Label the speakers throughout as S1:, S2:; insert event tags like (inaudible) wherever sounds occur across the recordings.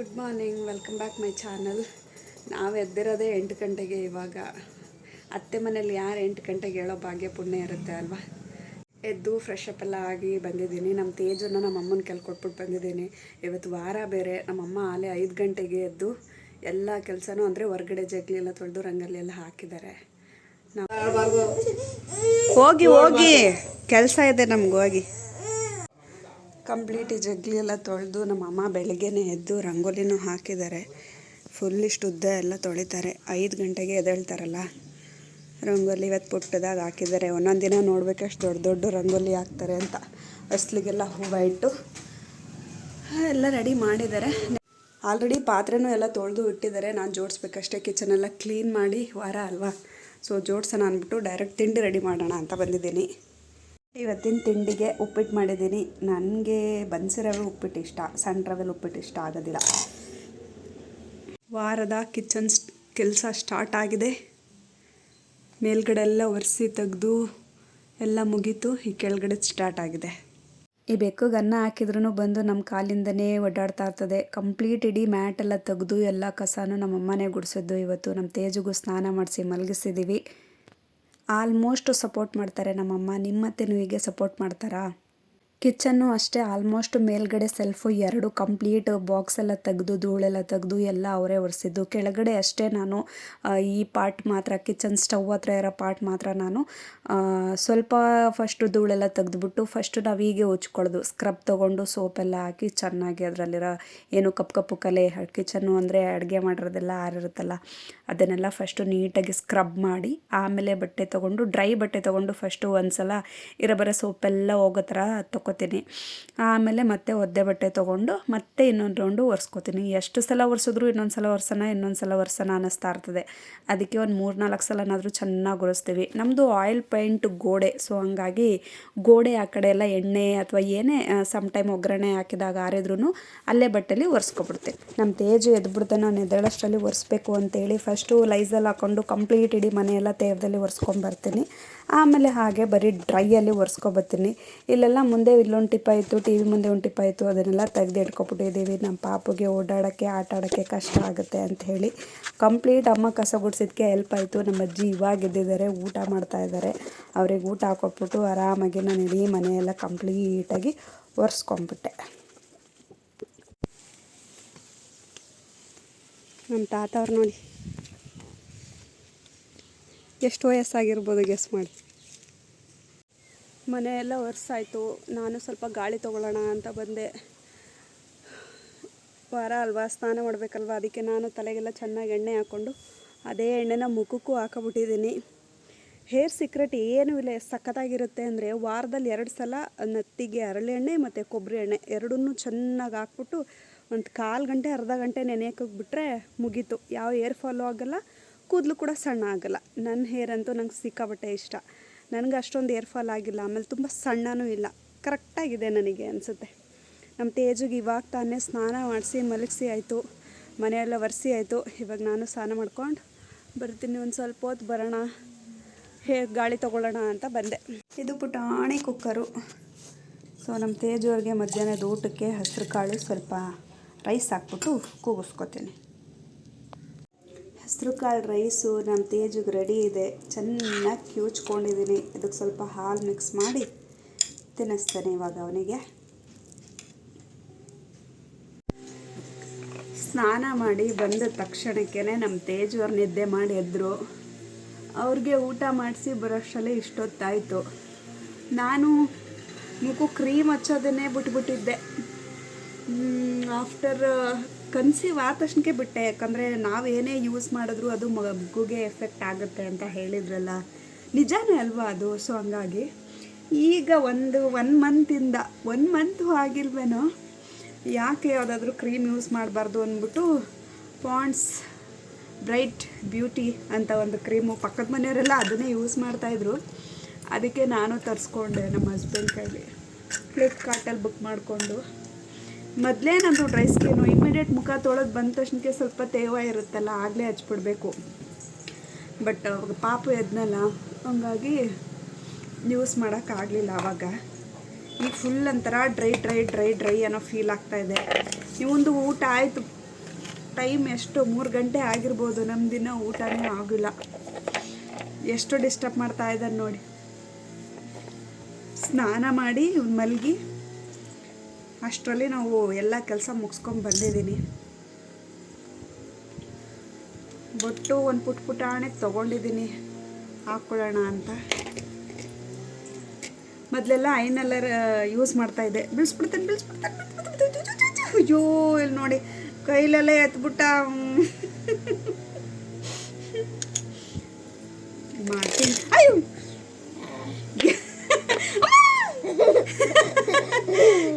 S1: Good morning, welcome back my channel. ನಾವು ಎದ್ದಿರೋದೇ ಎಂಟು ಗಂಟೆಗೆ ಇವಾಗ. ಅತ್ತೆ ಮನೇಲಿ ಯಾರು ಎಂಟು ಗಂಟೆಗೆ ಹೇಳೋ ಭಾಗ್ಯ ಪುಣ್ಯ ಇರುತ್ತೆ ಅಲ್ವಾ? ಎದ್ದು ಫ್ರೆಶ್ ಅಪ್ ಎಲ್ಲ ಆಗಿ ಬಂದಿದ್ದೀನಿ. ನಮ್ಮ ತೇಜನ್ನು ನಮ್ಮ ಅಮ್ಮನ ಕೆಲ್ ಕೊಟ್ಬಿಟ್ಟು ಬಂದಿದ್ದೀನಿ. ಇವತ್ತು ವಾರ ಬೇರೆ. ನಮ್ಮಮ್ಮ ಆಲೆ ಐದು ಗಂಟೆಗೆ ಎದ್ದು ಎಲ್ಲ ಕೆಲಸನೂ ಅಂದರೆ ಹೊರಗಡೆ ಜಗ್ಲಿ ಎಲ್ಲ ತೊಳೆದು ರಂಗಲ್ಲಿ ಎಲ್ಲ ಹಾಕಿದ್ದಾರೆ. ಹೋಗಿ ಹೋಗಿ. ಕೆಲಸ ಇದೆ ನಮ್ಗೆ, ಹೋಗಿ. ಕಂಪ್ಲೀಟ್ ಈ ಜಗ್ಲಿ ಎಲ್ಲ ತೊಳೆದು ನಮ್ಮ ಅಮ್ಮ ಬೆಳಗ್ಗೆನೇ ಎದ್ದು ರಂಗೋಲಿನೂ ಹಾಕಿದ್ದಾರೆ. ಫುಲ್ ಇಷ್ಟು ಉದ್ದ ಎಲ್ಲ ತೊಳಿತಾರೆ. ಐದು ಗಂಟೆಗೆ ಎದ್ದೇಳ್ತಾರಲ್ಲ, ರಂಗೋಲಿ ಇವತ್ತು ಪುಟ್ಟದಾಗ ಹಾಕಿದ್ದಾರೆ. ಒಂದೊಂದು ದಿನ ನೋಡ್ಬೇಕಷ್ಟು ದೊಡ್ಡ ದೊಡ್ಡ ರಂಗೋಲಿ ಹಾಕ್ತಾರೆ ಅಂತ. ಅಸ್ಲಿಗೆಲ್ಲ ಹೂವು ಇಟ್ಟು ಎಲ್ಲ ರೆಡಿ ಮಾಡಿದ್ದಾರೆ. ಆಲ್ರೆಡಿ ಪಾತ್ರೆನೂ ಎಲ್ಲ ತೊಳೆದು ಇಟ್ಟಿದ್ದಾರೆ. ನಾನು ಜೋಡಿಸ್ಬೇಕಷ್ಟೇ ಕಿಚನೆಲ್ಲ ಕ್ಲೀನ್ ಮಾಡಿ, ವಾರ ಅಲ್ವಾ? ಸೊ ಜೋಡಿಸೋಣ ಅಂದ್ಬಿಟ್ಟು ಡೈರೆಕ್ಟ್ ತಿಂಡಿ ರೆಡಿ ಮಾಡೋಣ ಅಂತ ಬಂದಿದ್ದೀನಿ. ಇವತ್ತಿನ ತಿಂಡಿಗೆ ಉಪ್ಪಿಟ್ಟು ಮಾಡಿದ್ದೀನಿ. ನನಗೆ ಬನ್ಸಿ ರವೆ ಉಪ್ಪಿಟ್ಟು ಇಷ್ಟ. ಸಣ್ಣ ಉಪ್ಪಿಟ್ಟು ಇಷ್ಟ ಆಗೋದಿಲ್ಲ. ವಾರದ ಕಿಚನ್ ಕೆಲಸ ಸ್ಟಾರ್ಟ್ ಆಗಿದೆ. ಮೇಲ್ಗಡೆ ಎಲ್ಲ ಒರೆಸಿ ತೆಗೆದು ಎಲ್ಲ ಮುಗೀತು. ಈ ಕೆಳಗಡೆ ಸ್ಟಾರ್ಟ್ ಆಗಿದೆ. ಈ ಬೆಕ್ಕಗೆ ಅನ್ನ ಹಾಕಿದ್ರೂ ಬಂದು ನಮ್ಮ ಕಾಲಿಂದನೇ ಓಡಾಡ್ತಾ ಇರ್ತದೆ. ಕಂಪ್ಲೀಟ್ ಇಡೀ ಮ್ಯಾಟ್ ಎಲ್ಲ ತೆಗೆದು ಎಲ್ಲ ಕಸನೂ ನಮ್ಮ ಅಮ್ಮನೇ ಗುಡಿಸಿದ್ದು. ಇವತ್ತು ನಮ್ಮ ತೇಜಿಗೂ ಸ್ನಾನ ಮಾಡಿಸಿ ಮಲಗಿಸಿದ್ದೀವಿ ಆಲ್ಮೋಸ್ಟ್ ಸಪೋರ್ಟ್ ಮಾಡ್ತಾರೆ ನಮ್ಮಮ್ಮ. ನಿಮ್ಮತ್ತೆನೂ ಹೀಗೆ ಸಪೋರ್ಟ್ ಮಾಡ್ತಾರಾ? ಕಿಚನ್ನು ಅಷ್ಟೇ, ಆಲ್ಮೋಸ್ಟ್ ಮೇಲ್ಗಡೆ ಸೆಲ್ಫು ಎರಡು ಕಂಪ್ಲೀಟ್ ಬಾಕ್ಸ್ ಎಲ್ಲ ತೆಗೆದು, ಧೂಳೆಲ್ಲ ತೆಗೆದು ಎಲ್ಲ ಅವರೇ ಒರೆಸಿದ್ದು. ಕೆಳಗಡೆ ಅಷ್ಟೇ ನಾನು ಈ ಪಾರ್ಟ್ ಮಾತ್ರ, ಕಿಚನ್ ಸ್ಟವ್ ಹತ್ರ ಇರೋ ಪಾರ್ಟ್ ಮಾತ್ರ ನಾನು ಸ್ವಲ್ಪ ಫಸ್ಟು ಧೂಳೆಲ್ಲ ತೆಗೆದುಬಿಟ್ಟು ಫಸ್ಟು ನಾವು ಹೀಗೆ ಉಚ್ಕೊಳ್ಳೋದು ಸ್ಕ್ರಬ್ ತೊಗೊಂಡು ಸೋಪೆಲ್ಲ ಹಾಕಿ ಚೆನ್ನಾಗಿ ಅದರಲ್ಲಿರೋ ಏನು ಕಪ್ಪು ಕಪ್ಪು ಕಲೆ, ಕಿಚನ್ನು ಅಂದರೆ ಅಡುಗೆ ಮಾಡಿರೋದೆಲ್ಲ ಆರಿರುತ್ತಲ್ಲ ಅದನ್ನೆಲ್ಲ ಫಸ್ಟು ನೀಟಾಗಿ ಸ್ಕ್ರಬ್ ಮಾಡಿ, ಆಮೇಲೆ ಬಟ್ಟೆ ತೊಗೊಂಡು ಡ್ರೈ ಬಟ್ಟೆ ತೊಗೊಂಡು ಫಸ್ಟು ಒಂದು ಸಲ ಸೋಪ್ ಸೋಪೆಲ್ಲ ಹೋಗೋ ಥರ ತೊಗೋತೀನಿ ಆಮೇಲೆ ಮತ್ತೆ ಒದ್ದೆ ಬಟ್ಟೆ ತೊಗೊಂಡು ಮತ್ತೆ ಇನ್ನೊಂದು ರೌಂಡು ಒರೆಸ್ಕೊತೀನಿ. ಎಷ್ಟು ಸಲ ಒರೆಸಿದ್ರು ಇನ್ನೊಂದು ಸಲ ಒರೆಸೋಣ, ಇನ್ನೊಂದು ಸಲ ಒರೆಸೋಣ ಅನ್ನಿಸ್ತಾ ಇರ್ತದೆ. ಅದಕ್ಕೆ ಒಂದು ಮೂರು ನಾಲ್ಕು ಸಲನಾದರೂ ಚೆನ್ನಾಗಿ ಒರೆಸ್ತೀವಿ. ನಮ್ಮದು ಆಯಿಲ್ ಪೇಂಟ್ ಗೋಡೆ ಸೊ ಹಂಗಾಗಿ ಗೋಡೆ ಆ ಕಡೆ ಎಲ್ಲ ಎಣ್ಣೆ ಅಥವಾ ಏನೇ ಸಮ್ ಟೈಮ್ ಒಗ್ಗರಣೆ ಹಾಕಿದಾಗ ಆರಿದ್ರೂ ಅಲ್ಲೇ ಬಟ್ಟೆಲಿ ಒರೆಸ್ಕೊಬಿಡ್ತೀನಿ. ನಮ್ಮ ತೇಜು ಎದ್ಬಿಡ್ತಾನೋ ನಾನು ಒರೆಸ್ಬೇಕು ಅಂತೇಳಿ ಫಸ್ಟು ಲೈಸಲ್ಲಿ ಹಾಕ್ಕೊಂಡು ಕಂಪ್ಲೀಟ್ ಇಡೀ ಮನೆಯೆಲ್ಲ ತೇವದಲ್ಲಿ ಒರೆಸ್ಕೊಂಬರ್ತೀನಿ ಆಮೇಲೆ ಹಾಗೆ ಬರೀ ಡ್ರೈಯಲ್ಲಿ ಒರೆಸ್ಕೊಬರ್ತೀನಿ. ಇಲ್ಲೆಲ್ಲ ಮುಂದೆ ಇಲ್ಲೊಂದು ಟಿಪ್ಪ ಇತ್ತು ಟಿ ವಿ ಮುಂದೆ ಒಂದು ಟಿಪ್ಪ ಆಯಿತು ಅದನ್ನೆಲ್ಲ ತೆಗೆದು ಇಟ್ಕೊಬಿಟ್ಟಿದ್ದೀವಿ ನಮ್ಮ ಪಾಪುಗೆ ಓಡಾಡೋಕ್ಕೆ, ಆಟ ಆಡೋಕ್ಕೆ ಕಷ್ಟ ಆಗುತ್ತೆ ಅಂತ ಹೇಳಿ ಕಂಪ್ಲೀಟ್ ಅಮ್ಮ ಕಸ ಗುಡಿಸಿದ್ಕೆ ಹೆಲ್ಪ್ ಆಯಿತು. ನಮ್ಮ ಅಜ್ಜಿ ಇವಾಗ ಇದ್ದಿದ್ದಾರೆ ಊಟ ಮಾಡ್ತಾ ಇದ್ದಾರೆ. ಅವ್ರಿಗೆ ಊಟ ಹಾಕೊಟ್ಬಿಟ್ಟು ಆರಾಮಾಗಿ ನಾನು ಇಡೀ ಮನೆಯೆಲ್ಲ ಕಂಪ್ಲೀಟಾಗಿ ಒರೆಸ್ಕೊಂಬಿಟ್ಟೆ ನಮ್ಮ ತಾತ ಅವ್ರು ನೋಡಿ. ಎಷ್ಟು ವಯಸ್ಸಾಗಿರ್ಬೋದು ಗೆಸ್ ಮಾಡಿ. ಮನೆಯೆಲ್ಲ ಒರೆಸಾಯ್ತು. ನಾನು ಸ್ವಲ್ಪ ಗಾಳಿ ತೊಗೊಳ್ಳೋಣ ಅಂತ ಬಂದೆ. ವಾರ ಅಲ್ವಾ, ಸ್ನಾನ ಮಾಡಬೇಕಲ್ವ? ಅದಕ್ಕೆ ನಾನು ತಲೆಗೆಲ್ಲ ಚೆನ್ನಾಗಿ ಎಣ್ಣೆ ಹಾಕ್ಕೊಂಡು ಅದೇ ಎಣ್ಣೆನ ಮುಖಕ್ಕೂ ಹಾಕೊಬಿಟ್ಟಿದ್ದೀನಿ. ಹೇರ್ ಸೀಕ್ರೆಟ್ ಏನೂ ಇಲ್ಲ, ಸಖತ್ತಾಗಿರುತ್ತೆ ಅಂದರೆ ವಾರದಲ್ಲಿ ಎರಡು ಸಲ ನತ್ತಿಗೆ ಅರಳಿ ಎಣ್ಣೆ ಮತ್ತು ಕೊಬ್ಬರಿ ಎಣ್ಣೆ ಎರಡನ್ನೂ ಚೆನ್ನಾಗಿ ಹಾಕ್ಬಿಟ್ಟು ಒಂದು ಕಾಲು ಗಂಟೆ, ಅರ್ಧ ಗಂಟೆ ನೆನೆಯಕ್ಕೆ ಬಿಟ್ಟರೆ ಮುಗೀತು. ಯಾವ ಏರ್ ಫಾಲೋ ಆಗಲ್ಲ. ಕೂದಲು ಕೂಡ ಸಣ್ಣ ಆಗಲ್ಲ. ನನ್ನ ಹೇರ್ ಅಂತೂ ನಂಗೆ ಸಿಕ್ಕಾಬಟ್ಟೆ ಇಷ್ಟ. ನನಗೆ ಅಷ್ಟೊಂದು ಏರ್ ಫಾಲ್ ಆಗಿಲ್ಲ, ಆಮೇಲೆ ತುಂಬ ಸಣ್ಣನೂ ಇಲ್ಲ. ಕರೆಕ್ಟಾಗಿದೆ ನನಗೆ ಅನಿಸುತ್ತೆ. ನಮ್ಮ ತೇಜಿಗೆ ಇವಾಗ ತಾನೇ ಸ್ನಾನ ಮಾಡಿಸಿ, ಮಲಗಿಸಿ ಆಯಿತು. ಮನೆಯೆಲ್ಲ ಒರೆಸಿ ಆಯಿತು. ಇವಾಗ ನಾನು ಸ್ನಾನ ಮಾಡ್ಕೊಂಡು ಬರ್ತೀನಿ. ಒಂದು ಸ್ವಲ್ಪ ಹೊತ್ತು ಬರೋಣ. ಹೇ, ಗಾಳಿ ತೊಗೊಳ್ಳೋಣ ಅಂತ ಬಂದೆ. ಇದು ಪುಟಾಣಿ ಕುಕ್ಕರು. ಸೊ ನಮ್ಮ ತೇಜು ಅವ್ರಿಗೆ ಮಧ್ಯಾಹ್ನದ ಊಟಕ್ಕೆ ಹಸಿರು ಕಾಳು ಸ್ವಲ್ಪ ರೈಸ್ ಹಾಕ್ಬಿಟ್ಟು ಕೂಗಿಸ್ಕೊತೀನಿ. ಹೆಸರು ಕಾಳು ರೈಸು ನಮ್ಮ ತೇಜಿಗೆ ರೆಡಿ ಇದೆ. ಚೆನ್ನಾಗಿ ಕ್ಯೂಚ್ಕೊಂಡಿದ್ದೀನಿ ಇದಕ್ಕೆ ಸ್ವಲ್ಪ ಹಾಲು ಮಿಕ್ಸ್ ಮಾಡಿ ತಿನ್ನಿಸ್ತೇನೆ ಇವಾಗ ಅವನಿಗೆ. ಸ್ನಾನ ಮಾಡಿ ಬಂದ ತಕ್ಷಣಕ್ಕೆ ನಮ್ಮ ತೇಜು ಅವ್ರು ನಿದ್ದೆ ಮಾಡಿ ಎದ್ರು. ಅವ್ರಿಗೆ ಊಟ ಮಾಡಿಸಿ ಬರೋಷ್ಟರಲ್ಲಿ ಇಷ್ಟೊತ್ತಾಯಿತು. ನಾನು ಮುಖ ಕ್ರೀಮ್ ಹಚ್ಚೋದನ್ನೇ ಬಿಟ್ಬಿಟ್ಟಿದ್ದೆ. ಆಫ್ಟರ್ ಕನ್ಸೀವ್ ಆದ ತಕ್ಷಣಕ್ಕೆ ಬಿಟ್ಟೆ. ಯಾಕಂದರೆ ನಾವೇನೇ ಯೂಸ್ ಮಾಡಿದ್ರು ಅದು ಮಗುಗೆ ಎಫೆಕ್ಟ್ ಆಗುತ್ತೆ ಅಂತ ಹೇಳಿದ್ರಲ್ಲ. ನಿಜಾನೇ ಅಲ್ವಾ ಅದು? ಸೊ ಹಂಗಾಗಿ ಈಗ ಒಂದು ಒನ್ ಮಂತಿಂದ ಒನ್ ಮಂತು ಆಗಿಲ್ವೇನೋ, ಯಾಕೆ ಯಾವುದಾದ್ರೂ ಕ್ರೀಮ್ ಯೂಸ್ ಮಾಡಬಾರ್ದು ಅಂದ್ಬಿಟ್ಟು ಪಾಂಡ್ಸ್ ಬ್ರೈಟ್ ಬ್ಯೂಟಿ ಅಂತ ಒಂದು ಕ್ರೀಮು ಪಕ್ಕದ ಮನೆಯವರೆಲ್ಲ ಅದನ್ನೇ ಯೂಸ್ ಮಾಡ್ತಾಯಿದ್ರು ಅದಕ್ಕೆ ನಾನು ತರಿಸ್ಕೊಂಡೆ ನಮ್ಮ ಹಸ್ಬೆಂಡ್ ಕೈಲಿ. ಫ್ಲಿಪ್ಕಾರ್ಟಲ್ಲಿ ಬುಕ್ ಮಾಡಿಕೊಂಡು. ಮೊದಲೇ ನಂದು ಡ್ರೈ ಸ್ಕಿನ್ನು ಇಮಿಡಿಯೇಟ್ ಮುಖ ತೊಳೆದು ಬಂದ ತಕ್ಷಣಕ್ಕೆ ಸ್ವಲ್ಪ ತೇವ ಇರುತ್ತಲ್ಲ, ಆಗಲೇ ಹಚ್ಬಿಡ್ಬೇಕು. ಬಟ್ ಅವಾಗ ಪಾಪು ಎದ್ನಲ್ಲ, ಹಂಗಾಗಿ ಯೂಸ್ ಮಾಡೋಕ್ಕಾಗಲಿಲ್ಲ ಆವಾಗ ಈಗ ಫುಲ್ ಒಂಥರ ಡ್ರೈ ಡ್ರೈ ಡ್ರೈ ಡ್ರೈ ಅನ್ನೋ ಫೀಲ್ ಆಗ್ತಾಯಿದೆ ಇವೊಂದು ಊಟ ಆಯಿತು. ಟೈಮ್ ಎಷ್ಟು? ಮೂರು ಗಂಟೆ ಆಗಿರ್ಬೋದು. ನಮ್ಮ ದಿನ ಊಟನೇ ಆಗಿಲ್ಲ. ಎಷ್ಟು ಡಿಸ್ಟರ್ಬ್ ಮಾಡ್ತಾ ಇದ್ದಾರೆ ನೋಡಿ. ಸ್ನಾನ ಮಾಡಿ, ಮಲಗಿ ಅಷ್ಟರಲ್ಲಿ ನಾವು ಎಲ್ಲ ಕೆಲಸ ಮುಗಿಸ್ಕೊಂಡು ಬಂದಿದ್ದೀನಿ. ಬೊಟ್ಟು ಒಂದು ಪುಟ್ ಪುಟಾಣಿಗೆ ತೊಗೊಂಡಿದ್ದೀನಿ. ಹಾಕ್ಕೊಳ್ಳೋಣ ಅಂತ. ಮೊದಲೆಲ್ಲ ಐನಲ್ಲರ್ ಯೂಸ್ ಮಾಡ್ತಾಯಿದ್ದೆ ಇದ್ದೆ. ಬಿಡಿಸ್ಬಿಡ್ತೇನೆ ಬಿಡಿಸ್ಬಿಡ್ತೇನೆ ಅಯ್ಯೋ ಇಲ್ಲಿ ನೋಡಿ. ಕೈಲೆಲ್ಲ ಎತ್ಬಿಟ್ಟ ಮಾಡ್ತೀನಿ. ಅಯ್ಯೋ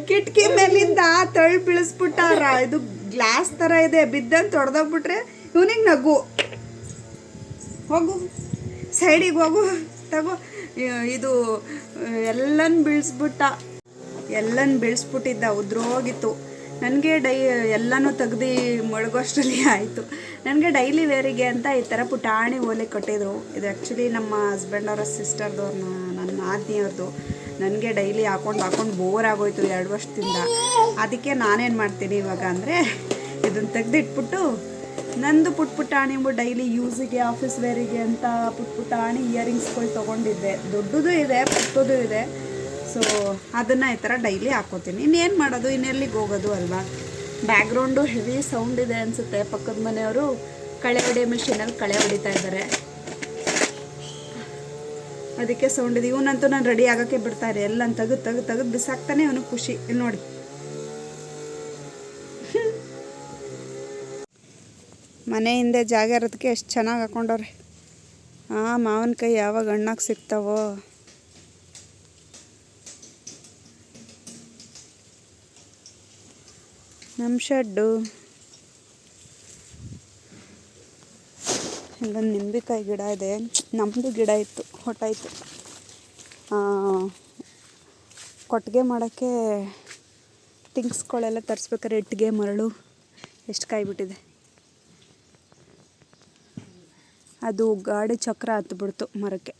S1: ಕಿಟಕಿ ಮೇಲಿಂದ ತಳ್ಳಿ ಬೀಳಿಸ್ಬಿಟ್ಟಾರ ಇದು ಗ್ಲಾಸ್ ತರ ಇದೆ ಬಿದ್ದಂತ ತೊಡೆದೋಗ್ಬಿಟ್ರೆ ಇವನಿಗ್ ನಗು. ಹೋಗು, ಸೈಡಿಗೆ ಹೋಗು, ತಗೋ. ಇದು, ಎಲ್ಲನ್ ಬೀಳ್ಸ್ಬಿಟ್ಟ, ಎಲ್ಲನ್ ಬೀಳಿಸ್ಬಿಟ್ಟಿದ್ದ, ಉದ್ರೋಗಿತ್ತು. ನನಗೆ ಡೈ ಎಲ್ಲನೂ ತೆಗ್ದು ಮಡಗೋಷ್ಟರಲ್ಲಿ ಆಯಿತು. ನನಗೆ ಡೈಲಿ ವೇರಿಗೆ ಅಂತ ಈ ಥರ ಪುಟಾಣಿ ಓಲೆ ಕೊಟ್ಟಿದ್ರು. ಇದು ಆ್ಯಕ್ಚುಲಿ ನಮ್ಮ ಹಸ್ಬೆಂಡ್ ಅವರ ಸಿಸ್ಟರ್ದು ನನ್ನ ಆದ್ನಿಯವ್ರದ್ದು ನನಗೆ ಡೈಲಿ ಹಾಕೊಂಡು ಹಾಕೊಂಡು ಬೋರ್ ಆಗೋಯ್ತು ಎರಡು ವರ್ಷದಿಂದ. ಅದಕ್ಕೆ ನಾನೇನು ಮಾಡ್ತೀನಿ ಇವಾಗ ಅಂದರೆ ಇದನ್ನು ತೆಗೆದಿಟ್ಬಿಟ್ಟು ನಂದು ಪುಟ್ ಆಣಿಂಬು ಡೈಲಿ ಯೂಸಿಗೆ ಆಫೀಸ್ ವೇರಿಗೆ ಅಂತ ಪುಟ್ ಪುಟಾಣಿ ಇಯರಿಂಗ್ಸ್ಗಳು ತೊಗೊಂಡಿದ್ದೆ. ದೊಡ್ಡದು ಇದೆ, ಪುಟ್ಟದು ಇದೆ. ಸೊ ಅದನ್ನು ಈ ಥರ ಡೈಲಿ ಹಾಕೋತೀನಿ. ಇನ್ನೇನು ಮಾಡೋದು? ಇನ್ನೆಲ್ಲಿಗೆ ಹೋಗೋದು ಅಲ್ವಾ? ಬ್ಯಾಕ್ಗ್ರೌಂಡು ಹೆವಿ ಸೌಂಡ್ ಇದೆ ಅನಿಸುತ್ತೆ. ಪಕ್ಕದ ಮನೆಯವರು ಕಳೆ ಹೊಡೆಯೋ ಮಿಷಿನಲ್ಲಿ ಕಳೆ ಹೊಡಿತಾ ಇದ್ದಾರೆ ಅದಕ್ಕೆ ಸೌಂಡ್ ಇದೆ. ಇವನಂತೂ ನಾನು ರೆಡಿ ಆಗೋಕ್ಕೆ ಬಿಡ್ತಾರೆ ಎಲ್ಲ ತೆಗೆದು ತೆಗೆದು ತೆಗೆದು ಬಿಸಾಕ್ತಾನೆ ಅವನು ಖುಷಿ. ನೋಡಿ. (laughs) ಮನೆ ಹಿಂದೆ ಜಾಗ ಇರೋದಕ್ಕೆ ಎಷ್ಟು ಚೆನ್ನಾಗಿ ಹಾಕೊಂಡವ್ರೆ. ಹಾಂ ಮಾವಿನಕಾಯಿ ಯಾವಾಗ ಹಣ್ಣಾಗಿ ಸಿಗ್ತಾವೋ. ನಮ್ಮ ಶೆಡ್ಡು. ಇಲ್ಲೊಂದು ನಿಂಬೆಕಾಯಿ ಗಿಡ ಇದೆ. ನಮ್ಮದು ಗಿಡ ಇತ್ತು, ಹೊಟ್ಟಾಯಿತು. ಕೊಟ್ಟಿಗೆ ಮಾಡೋಕ್ಕೆ ತಿಂಗ್ಸ್ಗಳೆಲ್ಲ ತರಿಸ್ಬೇಕಾದ್ರೆ ಇಟ್ಟಿಗೆ, ಮರಳು, ಎಷ್ಟು ಕಾಯ್ಬಿಟ್ಟಿದೆ ಅದು ಗಾಡಿ ಚಕ್ರ ಹತ್ಬಿಡ್ತು ಮರಕ್ಕೆ.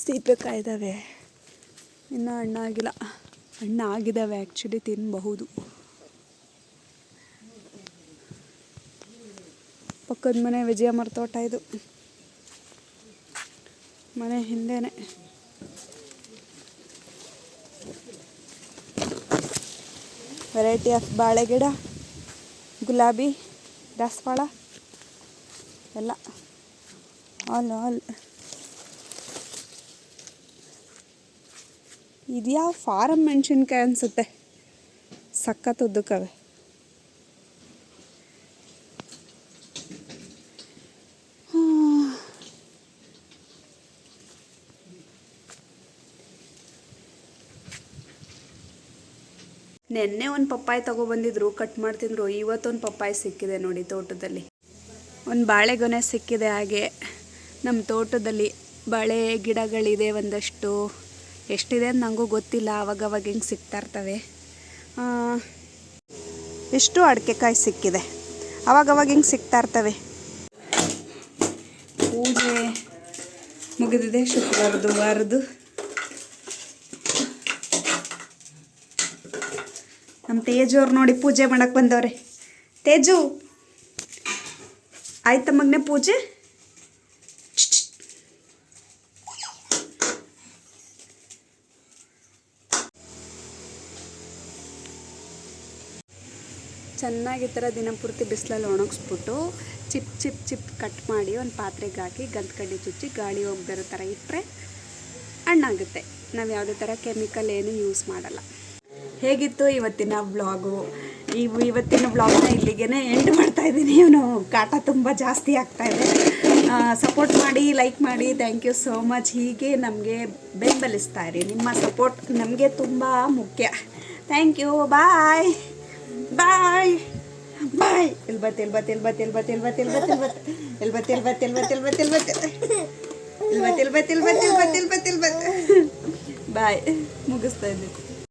S1: ಸೀಪೆ ಕಾಯ್ದಾವೆ ಇನ್ನೂ ಹಣ್ಣಾಗಿಲ್ಲ. ಹಣ್ಣು ಆಗಿದ್ದಾವೆ ಆ್ಯಕ್ಚುಲಿ ತಿನ್ನಬಹುದು ಪಕ್ಕದ ಮನೆ ವಿಜಯಮರ ತೋಟ ಇದು. ಮನೆ ಹಿಂದೆನೆ. ವೆರೈಟಿ ಆಫ್ ಬಾಳೆ ಗಿಡ ಗುಲಾಬಿ ದಾಸವಾಳ ಎಲ್ಲ. ಆಲ್ ಆಲ್ ಇದ್ಯಾವ ಫಾರಮ್ ಮೆಣಸಿನ್ಕಾಯಿ ಅನಿಸುತ್ತೆ? ಸಖತ್ ಉದ್ದಕ್ಕವೆ. ನೆನ್ನೆ ಒಂದು ಪಪ್ಪಾಯಿ ತಗೊಬಂದಿದ್ರು ಕಟ್ ಮಾಡ್ತಿದ್ರು, ಇವತ್ತೊಂದು ಪಪ್ಪಾಯಿ ಸಿಕ್ಕಿದೆ ನೋಡಿ ತೋಟದಲ್ಲಿ. ಒಂದು ಬಾಳೆಗೊನೆ ಸಿಕ್ಕಿದೆ ಹಾಗೆ. ನಮ್ಮ ತೋಟದಲ್ಲಿ ಬಾಳೆ ಗಿಡಗಳಿದೆ ಒಂದಷ್ಟು. ಎಷ್ಟಿದೆ ಅಂತ ನನಗೂ ಗೊತ್ತಿಲ್ಲ, ಅವಾಗವಾಗ ಹಿಂಗೆ ಸಿಗ್ತಾ ಇರ್ತವೆ. ಎಷ್ಟು ಅಡಿಕೆಕಾಯಿ ಸಿಕ್ಕಿದೆ. ಅವಾಗವಾಗ ಹಿಂಗೆ ಸಿಗ್ತಾ ಇರ್ತವೆ? ಪೂಜೆ ಮುಗಿದಿದೆ ಶುಕ್ರವಾರದು ವಾರದು ತೇಜು ಅವ್ರು ನೋಡಿ ಪೂಜೆ ಮಾಡಕ್ಕೆ ಬಂದವ್ರೆ. ತೇಜು! ಆಯ್ತ ಮಗನೇ ಪೂಜೆ? ಚೆನ್ನಾಗಿ ಥರ ದಿನಪೂರ್ತಿ ಬಿಸಿಲಲ್ಲಿ ಒಣಗಿಸ್ಬಿಟ್ಟು ಚಿಪ್ ಚಿಪ್ ಚಿಪ್ ಕಟ್ ಮಾಡಿ ಒಂದು ಪಾತ್ರೆಗೆ ಹಾಕಿ ಗಂತ್ಕಡ್ಡಿ ಕಡ್ಡಿ ಚುಚ್ಚಿ ಗಾಳಿ ಹೋಗ್ದಿರೋ ಥರ ಇಟ್ಟರೆ ಹಣ್ಣಾಗುತ್ತೆ ನಾವು ಯಾವುದೇ ಥರ ಕೆಮಿಕಲ್ ಏನು ಯೂಸ್ ಮಾಡಲ್ಲ. ಹೇಗಿತ್ತು ಇವತ್ತಿನ ಬ್ಲಾಗು ಇವು ಇವತ್ತಿನ ಬ್ಲಾಗ್ನ ಇಲ್ಲಿಗೆ ಎಂಡ್ ಮಾಡ್ತಾ ಇದ್ದೀನಿ ಇವನು ಕಾಟ ತುಂಬ ಜಾಸ್ತಿ ಆಗ್ತಾ ಇದೆ ಸಪೋರ್ಟ್ ಮಾಡಿ ಲೈಕ್ ಮಾಡಿ ಥ್ಯಾಂಕ್ ಯು ಸೋ ಮಚ್ ಹೀಗೆ ನಮಗೆ ಬೆಂಬಲಿಸ್ತಾ ಇರಿ ನಿಮ್ಮ ಸಪೋರ್ಟ್ ನಮಗೆ ತುಂಬ ಮುಖ್ಯ ಥ್ಯಾಂಕ್ ಯು ಬಾಯ್ ಬಾಯ್ ಬಾಯ್ ಇಲ್ಬತ್ ಇಲ್ಬತ್ ಇಲ್ಬತ್ ಇಲ್ಬತ್ ಇಲ್ಬತ್ ಇಲ್ಬತ್ ಇಲ್ಬತ್ ಇಲ್ಬತ್ ಇಲ್ಬತ್ ಇಲ್ಬತ್ ಇಲ್ಬತ್ ಇಲ್ಬತ್ ಇಲ್ಬತ್ ಇಲ್ಬತ್ ಇಲ್ಬತ್ ಇಲ್ಬತ್ ಇಲ್ಬತ್ ಇಲ್ಬತ್ ಬಾಯ್ ಮುಗಿಸ್ತಾ ಇದ್ದೀನಿ